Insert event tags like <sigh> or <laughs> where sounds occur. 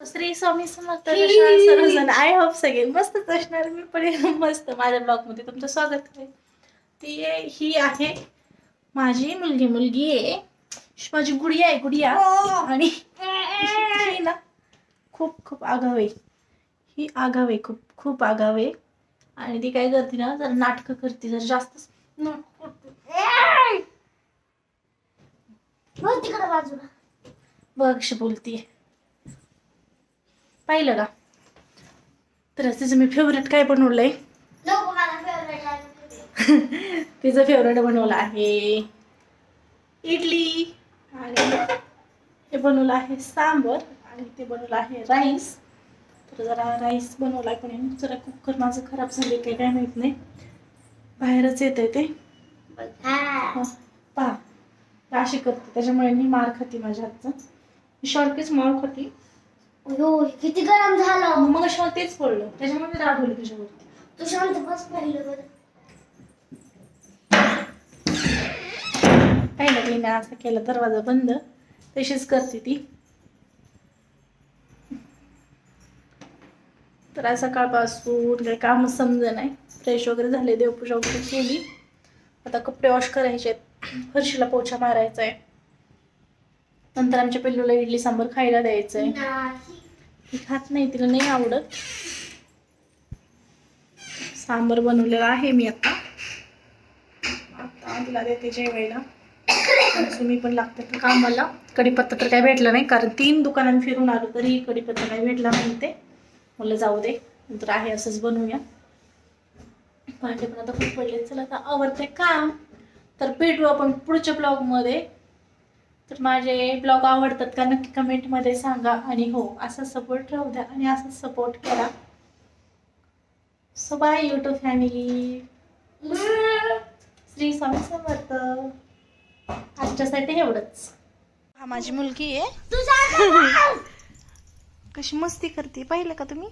श्री स्वामी समर्थ सर्वजण I hope सगळे मस्तच असणार. मी पण मस्त माझ्या ब्लॉगमध्ये तुमचं स्वागत आहे. ती ही आहे माझी मुलगी. मुलगी आहे माझी गुडिया आहे गुडिया. आणि ही ना खूप खूप आगाव आहे. ही आगाव आहे खूप खूप आगाव आहे. आणि ती काय करते ना जर नाटकं करते जर जास्त नाटकं करते. तिकडे बाजूला. बघ बोलतीये. पाहिलं का? तर तिचं मी फेवरेट काय फेवरेट आहे. <laughs> तिचं फेवरेट बनवलं आहे इडली आणि हे बनवलं आहे सांबर आणि ते बनवलं आहे राईस तर जरा राईस बनवला आहे पण जरा कुकर माझं खराब झाले काय काय माहीत नाही. बाहेरच येत आहे ते. पहा. अशी करते. त्याच्यामुळे मी मार खाते माझ्या हातचं. शॉर्टकीच मार खाते. अयो, किती गरम झालं. मग अशा तेच पडलं. त्याच्यामुळे मी रागवली तुझ्यावरती. तू शांत बस पहिलं बरं. पाहिलं मी असं केलं दरवाजा बंद. तशीच करते ती. तर आज सकाळपासून काही कामच समज नाही. फ्रेश वगैरे झाले देवपूजा वगैरे केली. आता कपडे वॉश करायचे आहेत. फरशीला पोछा मारायचा आहे नंतर आमच्या पिल्लूला इडली सांबर खायला द्यायचं आहे नाही. ती खात नाही तिला नाही आवडत. सांबर बनवलेला आहे मी आता. आता तिला देते जेवायला. आणि पण लागते कामाला. कढीपत्ता तर काही भेटला नाही कारण तीन दुकानात फिरून आलो तरी कढीपत्ता काही भेटला नाही ते मला जाऊ दे नंतर आहे असंच बनवूया. भांडे पण आता खूप पडले चला आता आवडते काम. तर भेटू आपण पुढच्या ब्लॉगमध्ये. तर माझे ब्लॉग आवडतात का नक्की कमेंटमध्ये सांगा. आणि हो असा सपोर्ट राहू द्या आणि असा सपोर्ट करा. So bye YouTube family Shri Swami Samarth. आजच्यासाठी एवढंच. हा माझी मुलगी आहे. <laughs> कशी मस्ती करते पाहिलं का तुम्ही?